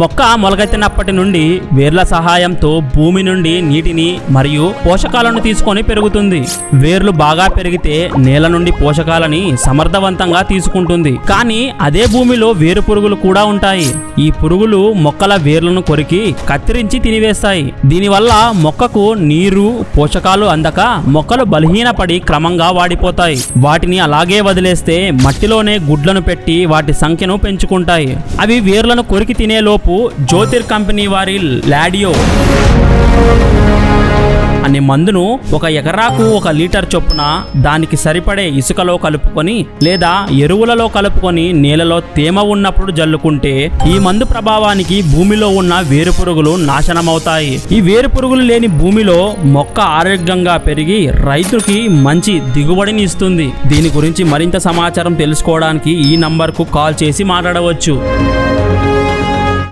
మొక్క మొలకెత్తినప్పటి నుండి వేర్ల సహాయంతో భూమి నుండి నీటిని మరియు పోషకాలను తీసుకొని పెరుగుతుంది. వేర్లు బాగా పెరిగితే నేల నుండి పోషకాలని సమర్థవంతంగా తీసుకుంటుంది. కానీ అదే భూమిలో వేరు పురుగులు కూడా ఉంటాయి. ఈ పురుగులు మొక్కల వేర్లను కొరికి కత్తిరించి తినివేస్తాయి. దీనివల్ల మొక్కకు నీరు పోషకాలు అందక మొక్కలు బలహీనపడి క్రమంగా వాడిపోతాయి. వాటిని అలాగే వదిలేస్తే మట్టిలోనే గుడ్లను పెట్టి వాటి సంఖ్యను పెంచుకుంటాయి. అవి వేర్లను కొరికి తినేలోపు జ్యోతిర్ కంపెనీ వారి లాడియో అనే మందును ఒక ఎకరాకు ఒక లీటర్ చొప్పున దానికి సరిపడే ఇసుకలో కలుపుకొని లేదా ఎరువులలో కలుపుకొని నేలలో తేమ ఉన్నప్పుడు జల్లుకుంటే ఈ మందు ప్రభావానికి భూమిలో ఉన్న వేరు పురుగులు నాశనమవుతాయి. ఈ వేరు పురుగులు లేని భూమిలో మొక్క ఆరోగ్యంగా పెరిగి రైతుకి మంచి దిగుబడిని ఇస్తుంది. దీని గురించి మరింత సమాచారం తెలుసుకోవడానికి ఈ నంబర్కు కాల్ చేసి మాట్లాడవచ్చు.